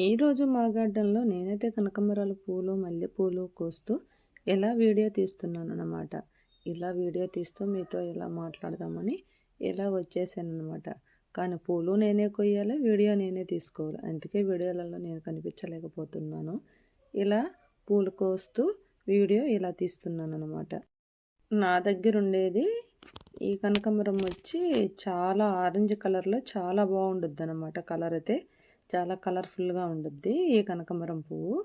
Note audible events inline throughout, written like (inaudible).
ఈ రోజు మా గార్డెన్లో నేనైతే కనకమరాలు పూలు మల్లెపూలు కోస్తూ ఎలా వీడియో తీస్తున్నాను అనమాట ఇలా వీడియో తీస్తూ మీతో ఎలా మాట్లాడదామని ఎలా వచ్చేసాను అనమాట కానీ పూలు నేనే కొయ్యాలి వీడియో నేనే తీసుకోవాలి. అందుకే వీడియోలలో నేను కనిపించలేకపోతున్నాను. ఇలా పూలు కోస్తూ వీడియో ఇలా తీస్తున్నాను అనమాట నా దగ్గర ఉండేది ఈ కనకాంబరం వచ్చి చాలా ఆరెంజ్ కలర్లో చాలా బాగుండుద్ది అనమాట కలర్ అయితే చాలా కలర్ఫుల్గా ఉండుద్ది. ఈ కనకాంబరం పువ్వు.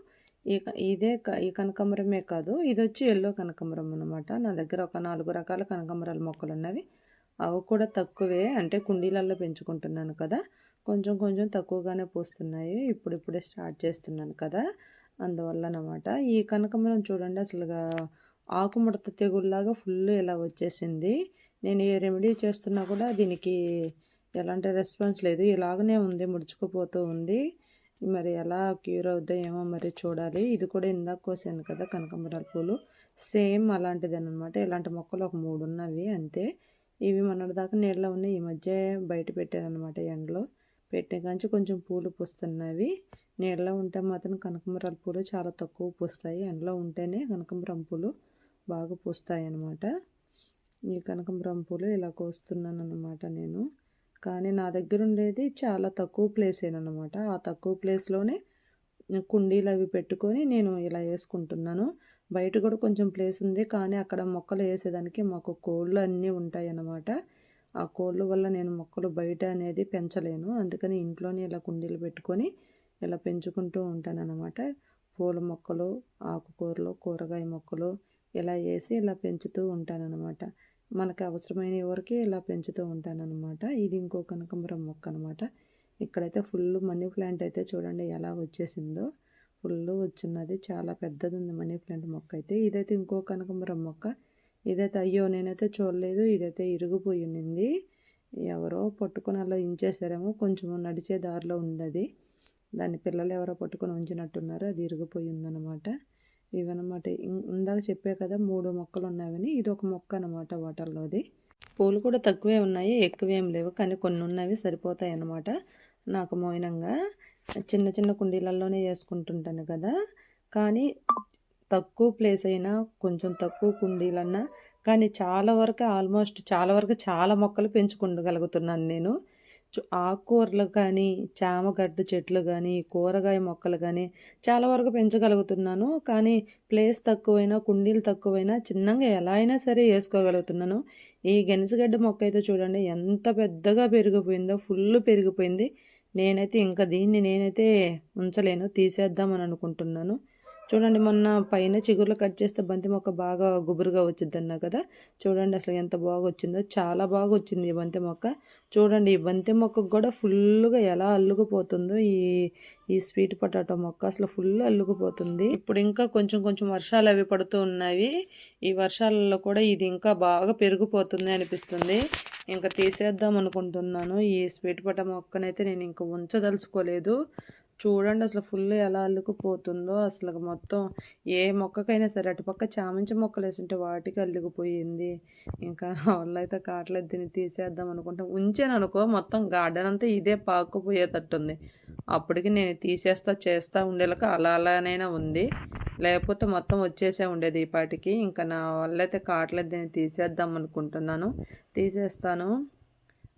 ఈ ఇదే ఈ కనకాంబరమే కాదు ఇది వచ్చి ఎల్లో కనకాంబరం అనమాట నా దగ్గర ఒక నాలుగు రకాల కనకాంబరాల మొక్కలు ఉన్నవి అవి కూడా తక్కువే అంటే కుండీలలో పెంచుకుంటున్నాను కదా. కొంచెం కొంచెం తక్కువగానే పూస్తున్నాయి. ఇప్పుడిప్పుడే స్టార్ట్ చేస్తున్నాను కదా. అందువల్ల అనమాట ఈ కనకాంబరం చూడండి అసలుగా ఆకుముడత తెగుల్లాగా ఫుల్ ఇలా వచ్చేసింది. నేను ఏ రెమెడీ చేస్తున్నా కూడా దీనికి ఎలాంటి రెస్పాన్స్ లేదు. ఇలాగనే ఉంది ముడుచుకుపోతూ ఉంది. మరి ఎలా క్యూర్ అవుద్దో ఏమో మరి చూడాలి. ఇది కూడా ఇందాక కోసాను కదా కనకంబరాల పూలు. సేమ్ అలాంటిది అనమాట ఇలాంటి మొక్కలు ఒక మూడు ఉన్నవి అంతే. ఇవి మొన్నటి దాకా నీళ్ళలో ఉన్నాయి. ఈ మధ్య బయట పెట్టాను అనమాట ఎండలో. పెట్టే కాంచి కొంచెం పూలు పూస్తున్నవి. నీళ్ళలో ఉంటే మాత్రం కనకంబరాల పూలు చాలా తక్కువ పూస్తాయి. ఎండలో ఉంటేనే కనకంబరం పూలు బాగా పూస్తాయి అనమాట ఈ కనకంబరం పూలు ఇలా కోస్తున్నాను అనమాట నేను. కానీ నా దగ్గర ఉండేది చాలా తక్కువ ప్లేస్ అనమాట ఆ తక్కువ ప్లేస్లోనే కుండీలు అవి పెట్టుకొని నేను ఇలా వేసుకుంటున్నాను. బయట కూడా కొంచెం ప్లేస్ ఉంది కానీ అక్కడ మొక్కలు వేసేదానికి మాకు కోళ్ళు అన్నీ ఉంటాయి అన్నమాట. ఆ కోళ్ళ వల్ల నేను మొక్కలు బయట అనేది పెంచలేను. అందుకని ఇంట్లోనే ఇలా కుండీలు పెట్టుకొని ఇలా పెంచుకుంటూ ఉంటాను అనమాట పూల మొక్కలు ఆకుకూరలు కూరగాయ మొక్కలు ఇలా వేసి ఇలా పెంచుతూ ఉంటానన్నమాట మనకు అవసరమైన వరకు ఇలా పెంచుతూ ఉంటానన్నమాట. ఇది ఇంకో కనకంబరం మొక్క అనమాట ఇక్కడైతే ఫుల్ మనీ ప్లాంట్ అయితే చూడండి ఎలా వచ్చేసిందో. ఫుల్ వచ్చినది చాలా పెద్దది ఉంది మనీ ప్లాంట్ మొక్క అయితే. ఇదైతే ఇంకో కనకంబరం మొక్క. ఇదైతే అయ్యో నేనైతే చూడలేదు. ఇదైతే ఇరిగిపోయి ఉన్నింది ఎవరో పట్టుకొని అలా ఇంచేసారేమో కొంచెం నడిచే దారిలో ఉంది అది. దాన్ని పిల్లలు ఎవరో పట్టుకొని ఉంచినట్టున్నారు. అది ఇరిగిపోయి ఉందన్నమాట. ఇవన్నమాట. ఇందాక చెప్పే కదా మూడు మొక్కలు ఉన్నాయని ఇది ఒక మొక్క అనమాట వాటర్లోది. పూలు కూడా తక్కువే ఉన్నాయి ఎక్కువేం లేవు కానీ కొన్ని ఉన్నవి సరిపోతాయి అన్నమాట నాకు మౌనంగా చిన్న చిన్న కుండీలలోనే వేసుకుంటుంటాను కదా. కానీ తక్కువ ప్లేస్ అయినా కొంచెం తక్కువ కుండీలన్నా కానీ చాలా వరకు ఆల్మోస్ట్ చాలా వరకు చాలా మొక్కలు పెంచుకుండగలుగుతున్నాను నేను. ఆకుకూరలు కానీ చామగడ్డ చెట్లు కానీ కూరగాయ మొక్కలు కానీ చాలా వరకు పెంచగలుగుతున్నాను. కానీ ప్లేస్ తక్కువైనా కుండీలు తక్కువైనా చిన్నగా ఎలా అయినా సరే వేసుకోగలుగుతున్నాను. ఈ గెనసగడ్డ మొక్క అయితే చూడండి ఎంత పెద్దగా పెరిగిపోయిందో ఫుల్ పెరిగిపోయింది. నేనైతే ఇంకా దీన్ని నేనైతే ఉంచలేను తీసేద్దామని అనుకుంటున్నాను. చూడండి మొన్న పైన చిగురులు కట్ చేస్తే బంతి మొక్క బాగా గుబురుగా వచ్చింది అన్నా కదా. చూడండి అసలు ఎంత బాగా వచ్చిందో చాలా బాగా వచ్చింది ఈ బంతి మొక్క. చూడండి ఈ బంతి మొక్కకు కూడా ఫుల్గా ఎలా అల్లుకుపోతుందో ఈ ఈ స్వీట్ పొటాటో మొక్క అసలు ఫుల్ అల్లుకుపోతుంది. ఇప్పుడు ఇంకా కొంచెం కొంచెం వర్షాలు అవి పడుతూ ఉన్నాయి. ఈ వర్షాలలో కూడా ఇది ఇంకా బాగా పెరిగిపోతుంది అనిపిస్తుంది. ఇంకా తీసేద్దాం అనుకుంటున్నాను. ఈ స్వీట్ పొటాటో మొక్కనైతే నేను ఇంకా ఉంచదలుచుకోలేదు. చూడండి అసలు ఫుల్ ఎలా అల్లుకుపోతుందో. అసలు మొత్తం ఏ మొక్కకైనా సరే అటుపక్క చామంచి మొక్కలు వేసుంటే వాటికి అల్లుకుపోయింది. ఇంకా వాళ్ళు అయితే కాట్లేదు దీన్ని తీసేద్దాం అనుకుంటాం ఉంచాను అనుకో మొత్తం గార్డెన్ అంతా ఇదే పాకుపోయేటట్టుంది. అప్పటికి నేను తీసేస్తా చేస్తా ఉండేలాక అలా అలానైనా ఉంది. లేకపోతే మొత్తం వచ్చేసే ఉండేది ఈ పాటికి ఇంకా నా వల్ల అయితే కావట్లేదు దీన్ని తీసేద్దాం అనుకుంటున్నాను. తీసేస్తాను.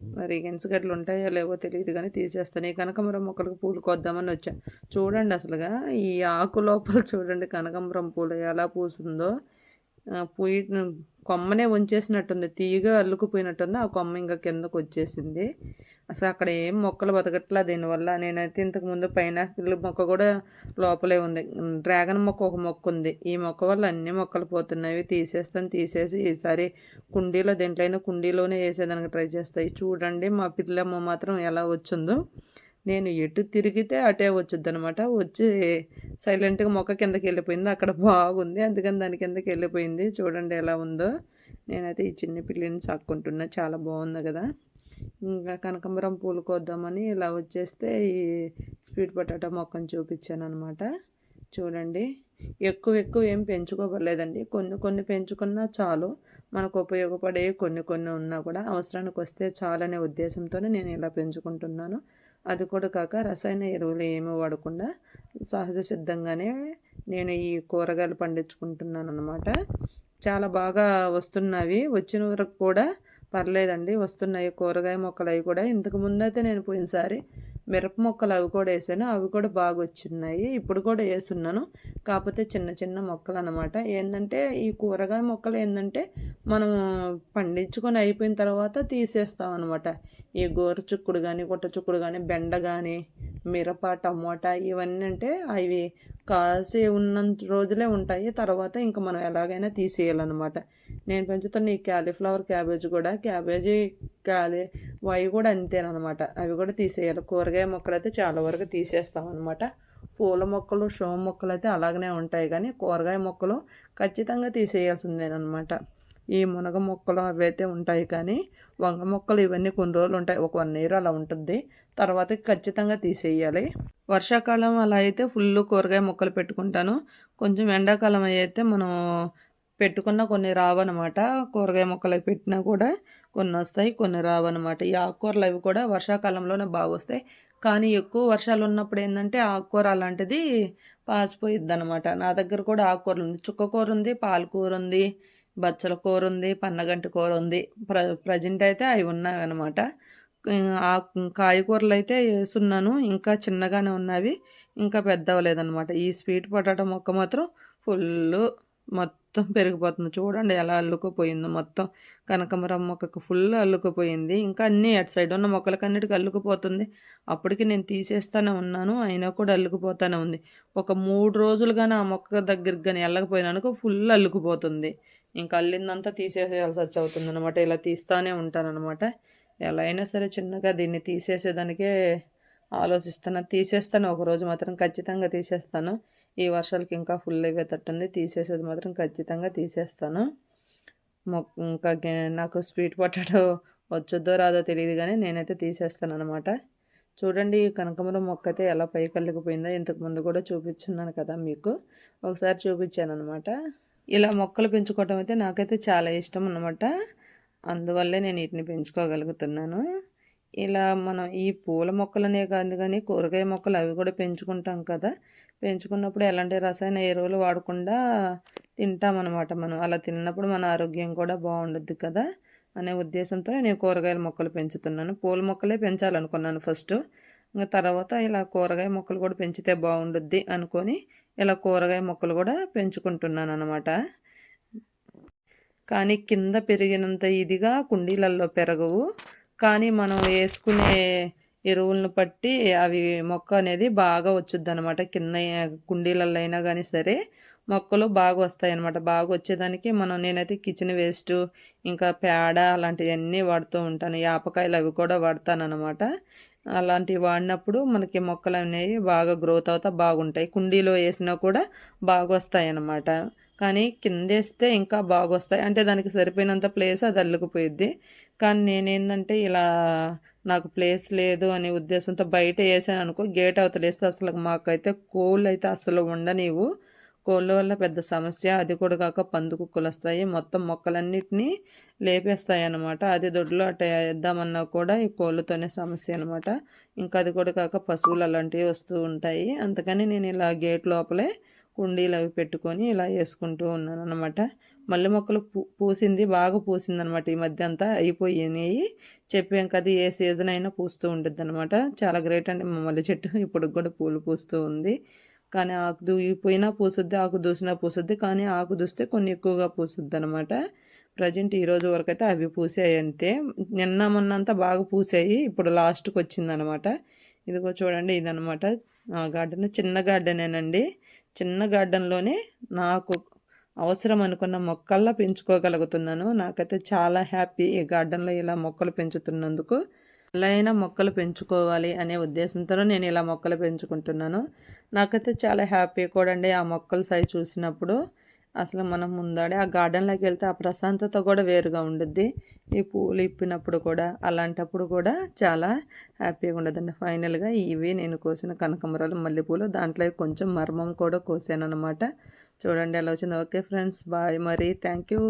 మరి గెంచగడ్డలు ఉంటాయో లేవో తెలియదు కానీ తీసేస్తాను. ఈ కనకాంబరం మొక్కలకు పూలు కొద్దామని వచ్చాను చూడండి అసలుగా ఈ ఆకు లోపల చూడండి కనకాంబరం పూలు ఎలా పూసిందో పూయి కొమ్మనే ఉంచేసినట్టుంది తీగ అల్లుకుపోయినట్టుంది. ఆ కొమ్మ ఇంకా కిందకు వచ్చేసింది. అసలు అక్కడ ఏం మొక్కలు బతకట్లా దీనివల్ల. నేనైతే ఇంతకుముందు పైనాపిల్ మొక్క కూడా లోపలే ఉంది. డ్రాగన్ మొక్క ఒక మొక్క ఉంది. ఈ మొక్క వల్ల అన్ని మొక్కలు పోతున్నాయి. తీసేస్తాను తీసేసి ఈసారి కుండీలో దేంట్లైనా కుండీలోనే వేసేదానికి ట్రై చేస్తాయి చూడండి మా పిల్లమ్మ మాత్రం ఎలా వచ్చిందో. నేను ఎటు తిరిగితే అటే వచ్చింది అనమాట వచ్చి సైలెంట్గా మొక్క కిందకి వెళ్ళిపోయింది. అక్కడ బాగుంది. అందుకని దాని కిందకి వెళ్ళిపోయింది. చూడండి ఎలా ఉందో. నేనైతే ఈ చిన్న పిల్లిని సాక్కుంటున్నా. చాలా బాగుంది కదా. ఇంకా కనకాంబరం పూలు కోద్దామని ఇలా వచ్చేస్తే ఈ స్వీట్ పొటాటో మొక్కను చూపించాను అనమాట చూడండి. ఎక్కువ ఎక్కువ ఏం పెంచుకోవలేదండి కొన్ని కొన్ని పెంచుకున్నా చాలు. మనకు ఉపయోగపడే కొన్ని కొన్ని ఉన్నా కూడా అవసరానికి వస్తే చాలనే ఉద్దేశంతోనే నేను ఇలా పెంచుకుంటున్నాను. అది కూడా కాక రసాయన ఎరువులు ఏమీ వాడకుండా సహజ సిద్ధంగానే నేను ఈ కూరగాయలు పండించుకుంటున్నాను అనమాట చాలా బాగా వస్తున్నవి. వచ్చిన వరకు కూడా పర్లేదండి వస్తున్నాయి కూరగాయ మొక్కలు అవి కూడా. ఇంతకు ముందైతే నేను పోయినసారి మిరప మొక్కలు అవి కూడా వేసాను. అవి కూడా బాగా వచ్చిన్నాయి. ఇప్పుడు కూడా వేస్తున్నాను. కాకపోతే చిన్న చిన్న మొక్కలు అనమాట ఏంటంటే ఈ కూరగాయ మొక్కలు ఏంటంటే మనం పండించుకొని అయిపోయిన తర్వాత తీసేస్తాం అనమాట ఈ గోరు చుక్కుడు కానీ గుట్ట చుక్కుడు కానీ బెండ కానీ మిరప టమోటా ఇవన్నీ అంటే అవి కాసి ఉన్నంత రోజులే ఉంటాయి. తర్వాత ఇంకా మనం ఎలాగైనా తీసేయాలన్నమాట. నేను పెంచుతున్న ఈ క్యాలీఫ్లవర్ క్యాబేజ్ కూడా క్యాబేజీ క్యాలీ అవి కూడా అంతేనమాట అవి కూడా తీసేయాలి. కూరగాయ మొక్కలు అయితే చాలా వరకు తీసేస్తాం అనమాట పూల మొక్కలు షో మొక్కలు అయితే అలాగనే ఉంటాయి. కానీ కూరగాయ మొక్కలు ఖచ్చితంగా తీసేయాల్సిందేనమాట ఈ మునగ మొక్కలు అవి అయితే ఉంటాయి కానీ వంగ మొక్కలు ఇవన్నీ కొన్ని రోజులు ఉంటాయి. ఒక వన్ ఇయర్ అలా ఉంటుంది. తర్వాత ఖచ్చితంగా తీసేయాలి. వర్షాకాలం అలా అయితే ఫుల్ కూరగాయ మొక్కలు పెట్టుకుంటాను. కొంచెం ఎండాకాలం అయితే మనం పెట్టుకున్న కొన్ని రావన్నమాట. కూరగాయ మొక్కలు పెట్టినా కూడా కొన్ని వస్తాయి కొన్ని రావన్నమాట. ఈ ఆకుకూరలు అవి కూడా వర్షాకాలంలోనే బాగా వస్తాయి. కానీ ఎక్కువ వర్షాలు ఉన్నప్పుడు ఏంటంటే ఆకుకూర అలాంటిది పాసిపోయిద్ది అనమాట నా దగ్గర కూడా ఆకుకూరలు ఉంది చుక్కకూర ఉంది పాలకూర ఉంది బచ్చల కూర ఉంది పన్నగంటి కూర ఉంది ప్ర ప్రజెంట్ అయితే అవి ఉన్నాయి అనమాట ఆ కాయగూరలు అయితే వేసున్నాను ఇంకా చిన్నగానే ఉన్నవి ఇంకా పెద్ద అవ్వలేదన్నమాట ఈ స్వీట్ పొటాటో మొక్క మాత్రం ఫుల్ మొత్తం పెరిగిపోతుంది. చూడండి ఎలా అల్లుకుపోయిందో మొత్తం. కనకమరం మొక్కకు ఫుల్ అల్లుకుపోయింది. ఇంకా అన్నీ అటు సైడ్ ఉన్న మొక్కలకన్నిటికి అల్లుకుపోతుంది. అప్పటికి నేను తీసేస్తానే ఉన్నాను అయినా కూడా అల్లుకుపోతానే ఉంది. ఒక మూడు రోజులు కానీ ఆ మొక్క దగ్గరికి కానీ వెళ్ళకపోయినానుకో ఫుల్ అల్లుకుపోతుంది. ఇంకా అల్లిందంతా తీసేసేయాల్సి వచ్చి అవుతుంది అనమాట ఇలా తీస్తానే ఉంటానన్నమాట. ఎలా అయినా సరే చిన్నగా దీన్ని తీసేసేదానికే ఆలోచిస్తాను తీసేస్తాను. ఒకరోజు మాత్రం ఖచ్చితంగా తీసేస్తాను. ఈ వర్షాలకి ఇంకా ఫుల్ అయ్యేటట్టుంది తీసేసేది మాత్రం ఖచ్చితంగా తీసేస్తాను. ఇంకా నాకు స్వీట్ పొటాటో వచ్చొద్దో రాదో తెలియదు కానీ నేనైతే తీసేస్తాను అనమాట చూడండి కనకమరం మొక్క అయితే ఎలా పైకి వెళ్ళకపోయిందో ఇంతకుముందు కూడా చూపించున్నాను కదా మీకు. ఒకసారి చూపించాను అనమాట ఇలా మొక్కలు పెంచుకోవటం అయితే నాకైతే చాలా ఇష్టం అనమాట అందువల్లే నేను వీటిని పెంచుకోగలుగుతున్నాను. ఇలా మనం ఈ పూల మొక్కలనే కాదు కానీ కూరగాయ మొక్కలు అవి కూడా పెంచుకుంటాం కదా. పెంచుకున్నప్పుడు ఎలాంటి రసాయన ఎరువులు వాడకుండా తింటామన్నమాట మనం. అలా తిన్నప్పుడు మన ఆరోగ్యం కూడా బాగుండుద్ది కదా అనే ఉద్దేశంతో నేను కూరగాయల మొక్కలు పెంచుతున్నాను. పూల మొక్కలే పెంచాలనుకున్నాను ఫస్ట్. ఇంకా తర్వాత ఇలా కూరగాయ మొక్కలు కూడా పెంచితే బాగుండుద్ది అనుకొని ఇలా కూరగాయ మొక్కలు కూడా పెంచుకుంటున్నాను అనమాట కానీ కింద పెరిగినంత ఇదిగా కుండీలలో పెరగవు. కానీ మనం వేసుకునే ఎరువులను బట్టి అవి మొక్క అనేది బాగా వచ్చుద్ది అనమాట కింద కుండీలలో అయినా కానీ సరే మొక్కలు బాగా వస్తాయి అనమాట బాగా వచ్చేదానికి మనం నేనైతే కిచెన్ వేస్ట్ ఇంకా పేడ అలాంటివన్నీ వాడుతూ ఉంటాను. యాపకాయలు అవి కూడా వాడతాను అనమాట అలాంటివి వాడినప్పుడు మనకి మొక్కలు అనేవి బాగా గ్రోత్ అవుతా బాగుంటాయి. కుండీలో వేసినా కూడా బాగా వస్తాయి అన్నమాట కానీ కిందేస్తే ఇంకా బాగా వస్తాయి అంటే దానికి సరిపోయినంత ప్లేస్ అది అల్లుకుపోయిద్ది. కానీ నేనేందంటే ఇలా నాకు ప్లేస్ లేదు అనే ఉద్దేశంతో బయట వేసాను అనుకో గేట్ అవతలేస్తే అసలు మాకైతే కోళ్ళు అయితే అసలు ఉండనివు కోళ్ళ వల్ల పెద్ద సమస్య. అది కూడా కాక పందు కుక్కలు వస్తాయి. మొత్తం మొక్కలన్నిటినీ లేపేస్తాయి అన్నమాట అది దొడ్లో అట్ట వేద్దామన్నా కూడా ఈ కోళ్ళతోనే సమస్య అనమాట ఇంకా అది కూడా కాక పశువులు అలాంటివి వస్తూ ఉంటాయి. అందుకని నేను ఇలా గేట్ లోపలే కుండీలు అవి పెట్టుకొని ఇలా వేసుకుంటూ ఉన్నాను అనమాట మల్లె మొక్కలు పూ పూసింది బాగా పూసింది అనమాట ఈ మధ్య అంతా అయిపోయినాయి. చెప్పాం కదా ఏ సీజన్ అయినా పూస్తూ ఉంటుంది అనమాట చాలా గ్రేట్ అండి. మా మల్లె చెట్టు (laughs) ఇప్పుడు కూడా పూలు పూస్తూ ఉంది. కానీ ఆకు దూయిపోయినా పూసుద్ది ఆకు దూసినా పూసుద్ది కానీ ఆకు దూస్తే కొన్ని ఎక్కువగా పూసుద్ది అనమాట ప్రజెంట్ ఈ రోజు వరకు అయితే అవి పూసాయి అంతే. నిన్న మొన్నంతా బాగా పూసాయి ఇప్పుడు లాస్ట్కి వచ్చిందనమాట ఇదిగో చూడండి ఇదనమాట గార్డెన్ చిన్న గార్డెనేనండి. చిన్న గార్డెన్లోనే నాకు అవసరం అనుకున్న మొక్కల్లా పెంచుకోగలుగుతున్నాను. నాకైతే చాలా హ్యాపీ ఈ గార్డెన్లో ఇలా మొక్కలు పెంచుతున్నందుకు. ఎలా మొక్కలు పెంచుకోవాలి అనే ఉద్దేశంతో నేను ఇలా మొక్కలు పెంచుకుంటున్నాను. నాకైతే చాలా హ్యాపీ కూడా అండి ఆ మొక్కలు సై చూసినప్పుడు. అసలు మనం ముందాడే ఆ గార్డెన్లోకి వెళ్తే ఆ ప్రశాంతత కూడా వేరుగా ఉండుద్ది. ఈ పూలు ఇప్పినప్పుడు కూడా అలాంటప్పుడు కూడా చాలా హ్యాపీగా ఉండదండి. ఫైనల్గా ఇవి నేను కోసిన కనకమరాలు మల్లెపూలు దాంట్లో కొంచెం మర్మం కూడా కోసాను అనమాట చూడండి ఎలా వచ్చింది. ఓకే ఫ్రెండ్స్ బాయ్ మరి. Thank you.